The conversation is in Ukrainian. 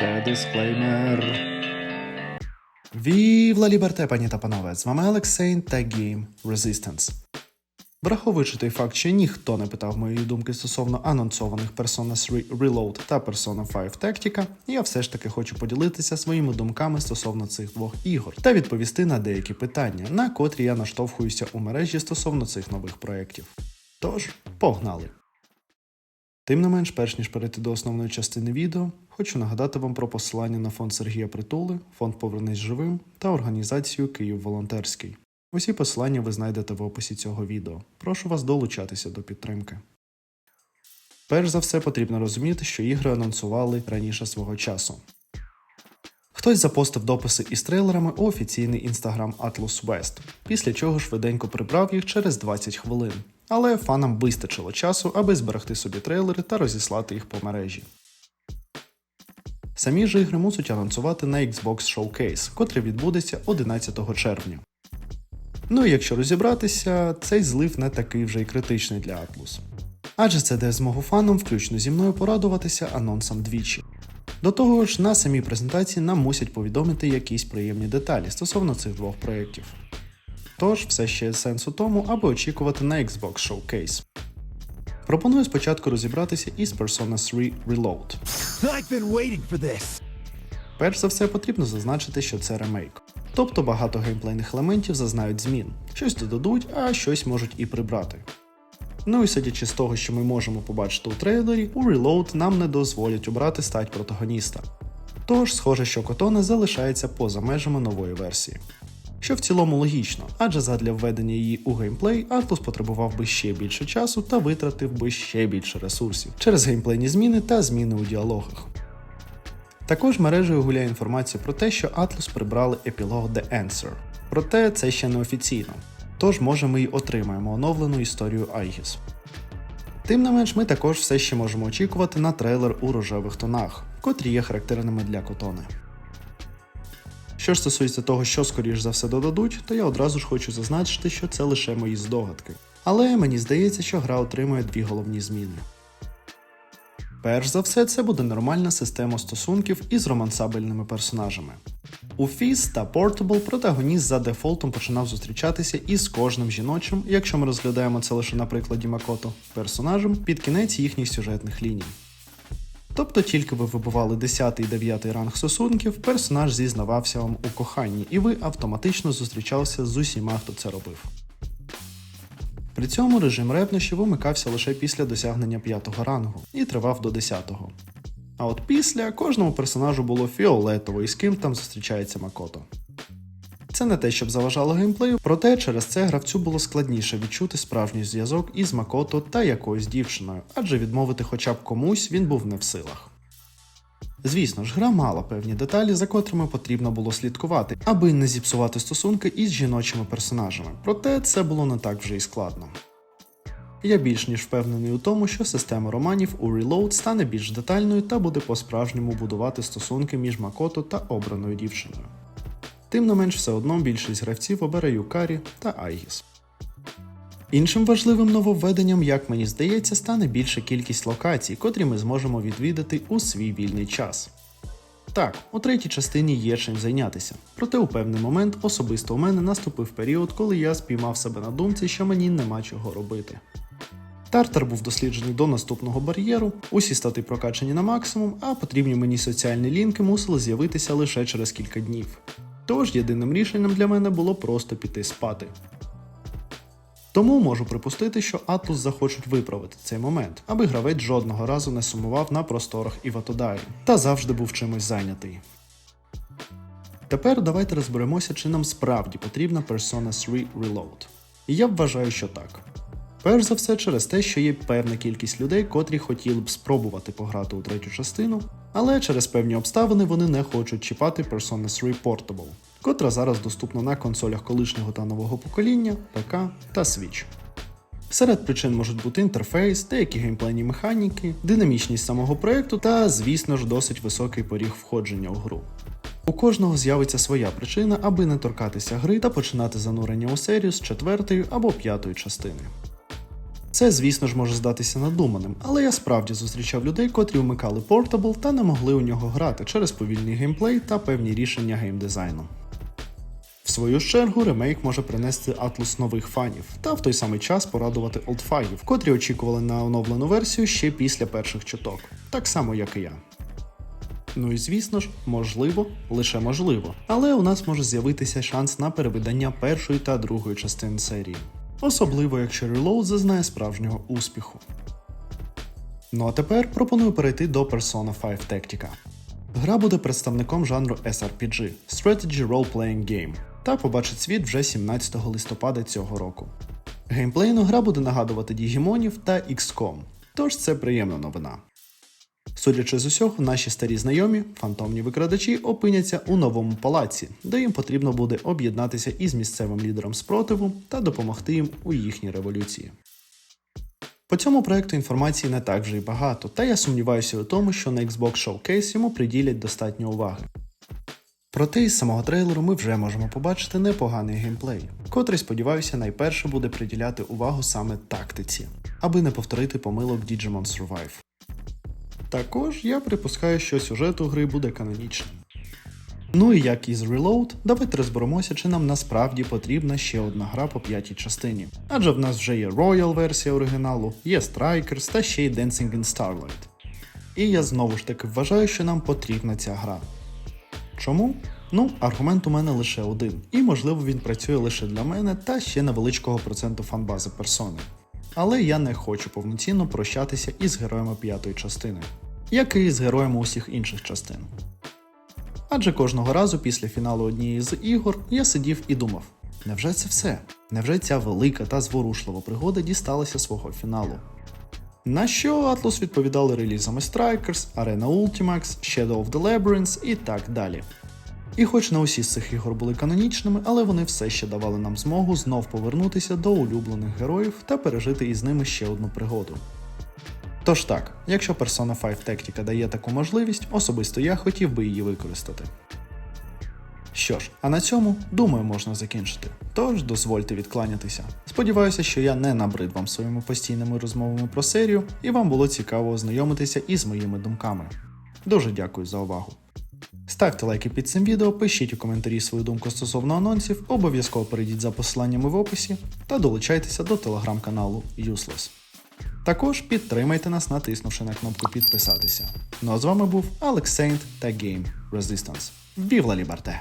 Це дисклеймер. Вівла Ліберте, пані та панове! З вами Алексейн та Game Resistance. Враховуючи той факт, що ніхто не питав моєї думки стосовно анонсованих Persona 3 Reload та Persona 5 Tactica, я все ж таки хочу поділитися своїми думками стосовно цих двох ігор та відповісти на деякі питання, на котрі я наштовхуюся у мережі стосовно цих нових проєктів. Тож, погнали! Тим не менш, перш ніж перейти до основної частини відео, хочу нагадати вам про посилання на фонд Сергія Притули, фонд Повернись живим та організацію Київ Волонтерський. Усі посилання ви знайдете в описі цього відео. Прошу вас долучатися до підтримки. Перш за все потрібно розуміти, що ігри анонсували раніше свого часу. Хтось запостив дописи із трейлерами у офіційний інстаграм Atlus West, після чого швиденько прибрав їх через 20 хвилин. Але фанам вистачило часу, аби зберегти собі трейлери та розіслати їх по мережі. Самі ж ігри мусять анонсувати на Xbox Showcase, котрий відбудеться 11 червня. Ну і якщо розібратися, цей злив не такий вже й критичний для Atlus. Адже це дає змогу фанам, включно зі мною, порадуватися анонсом двічі. До того ж, на самій презентації нам мусять повідомити якісь приємні деталі стосовно цих двох проєктів. Тож, все ще є сенс у тому, аби очікувати на Xbox Showcase. Пропоную спочатку розібратися із Persona 3 Reload. I've been waiting for this. Перш за все потрібно зазначити, що це ремейк. Тобто багато геймплейних елементів зазнають змін, щось додадуть, а щось можуть і прибрати. Ну і судячи з того, що ми можемо побачити у трейлері, у Reload нам не дозволять обрати стать протагоніста. Тож, схоже, що Котоне залишається поза межами нової версії. Що в цілому логічно, адже задля введення її у геймплей Atlus потребував би ще більше часу та витратив би ще більше ресурсів через геймплейні зміни та зміни у діалогах. Також мережею гуляє інформація про те, що Atlus прибрали епілог The Answer. Проте це ще не офіційно. Тож може ми й отримаємо оновлену історію Айгіс. Тим не менш, ми також все ще можемо очікувати на трейлер у рожевих тонах, котрі є характерними для Котони. Що ж стосується того, що скоріш за все додадуть, то я одразу ж хочу зазначити, що це лише мої здогадки. Але мені здається, що гра отримує дві головні зміни. Перш за все, це буде нормальна система стосунків із романсабельними персонажами. У Fizz та Portable протагоніст за дефолтом починав зустрічатися із кожним жіночим, якщо ми розглядаємо це лише на прикладі Макото, персонажем під кінець їхніх сюжетних ліній. Тобто тільки ви вибивали 10 і 9 ранг стосунків, персонаж зізнавався вам у коханні, і ви автоматично зустрічалися з усіма, хто це робив. При цьому режим ревнощів вимикався лише після досягнення 5 рангу і тривав до 10. А от після кожному персонажу було фіолетово і з ким там зустрічається Макото. Це не те, щоб заважало геймплею, проте через це гравцю було складніше відчути справжній зв'язок із Макото та якоюсь дівчиною, адже відмовити хоча б комусь він був не в силах. Звісно ж, гра мала певні деталі, за котрими потрібно було слідкувати, аби не зіпсувати стосунки із жіночими персонажами, проте це було не так вже й складно. Я більш ніж впевнений у тому, що система романів у Reload стане більш детальною та буде по-справжньому будувати стосунки між Макото та обраною дівчиною. Тим не менш, все одно більшість гравців обере Юкарі та Айгіс. Іншим важливим нововведенням, як мені здається, стане більша кількість локацій, котрі ми зможемо відвідати у свій вільний час. Так, у третій частині є чим зайнятися, проте у певний момент особисто у мене наступив період, коли я спіймав себе на думці, що мені нема чого робити. Тартар був досліджений до наступного бар'єру, усі стати прокачані на максимум, а потрібні мені соціальні лінки мусили з'явитися лише через кілька днів. Тож єдиним рішенням для мене було просто піти спати. Тому можу припустити, що Atlus захочуть виправити цей момент, аби гравець жодного разу не сумував на просторах Іватодарі та завжди був чимось зайнятий. Тепер давайте розберемося, чи нам справді потрібна Persona 3 Reload. І я вважаю, що так. Перш за все через те, що є певна кількість людей, котрі хотіли б спробувати пограти у третю частину, але через певні обставини вони не хочуть чіпати Persona 3 Portable, котра зараз доступна на консолях колишнього та нового покоління, ПК та Switch. Серед причин можуть бути інтерфейс, деякі геймплейні механіки, динамічність самого проекту та, звісно ж, досить високий поріг входження у гру. У кожного з'явиться своя причина, аби не торкатися гри та починати занурення у серію з четвертої або п'ятої частини. Це, звісно ж, може здатися надуманим, але я справді зустрічав людей, котрі вмикали Portable та не могли у нього грати через повільний геймплей та певні рішення геймдизайну. В свою чергу, ремейк може принести атлус нових фанів та в той самий час порадувати олдфагів, котрі очікували на оновлену версію ще після перших чуток, так само як і я. Ну і звісно ж, можливо, лише можливо, але у нас може з'явитися шанс на перевидання першої та другої частин серії, особливо якщо Reload зазнає справжнього успіху. Ну а тепер пропоную перейти до Persona 5 Tactica. Гра буде представником жанру SRPG Strategy Role Playing Game та побачить світ вже 17 листопада цього року. Геймплейно гра буде нагадувати Дігімонів та XCOM, тож це приємна новина. Судячи з усього, наші старі знайомі, фантомні викрадачі, опиняться у новому палаці, де їм потрібно буде об'єднатися із місцевим лідером спротиву та допомогти їм у їхній революції. По цьому проекту інформації не так вже й багато, та я сумніваюся у тому, що на Xbox Showcase йому приділять достатньо уваги. Проте із самого трейлеру ми вже можемо побачити непоганий геймплей, котрий, сподіваюся, найперше буде приділяти увагу саме тактиці, аби не повторити помилок Digimon Survive. Також я припускаю, що сюжет у гри буде канонічним. Ну і як із Reload, давайте розберемося, чи нам насправді потрібна ще одна гра по п'ятій частині. Адже в нас вже є Royal версія оригіналу, є Strikers та ще й Dancing in Starlight. І я знову ж таки вважаю, що нам потрібна ця гра. Чому? Ну, аргумент у мене лише один, і можливо він працює лише для мене та ще невеличкого проценту фанбази персони. Але я не хочу повноцінно прощатися із героями п'ятої частини, як і з героями усіх інших частин. Адже кожного разу після фіналу однієї з ігор я сидів і думав: невже це все? Невже ця велика та зворушлива пригода дісталася свого фіналу? На що Atlus відповідали релізами Strikers, Arena Ultimax, Shadow of the Labyrinth і так далі. І хоч не усі з цих ігор були канонічними, але вони все ще давали нам змогу знов повернутися до улюблених героїв та пережити із ними ще одну пригоду. Тож так, якщо Persona 5 Tactica дає таку можливість, особисто я хотів би її використати. Що ж, а на цьому, думаю, можна закінчити. Тож дозвольте відкланятися. Сподіваюся, що я не набрид вам своїми постійними розмовами про серію, і вам було цікаво ознайомитися із моїми думками. Дуже дякую за увагу. Ставте лайки під цим відео, пишіть у коментарі свою думку стосовно анонсів, обов'язково перейдіть за посиланнями в описі та долучайтеся до телеграм-каналу Useless. Також підтримайте нас, натиснувши на кнопку підписатися. Ну а з вами був Алекс Сейнт та Game Resistance. Вівла Liberté!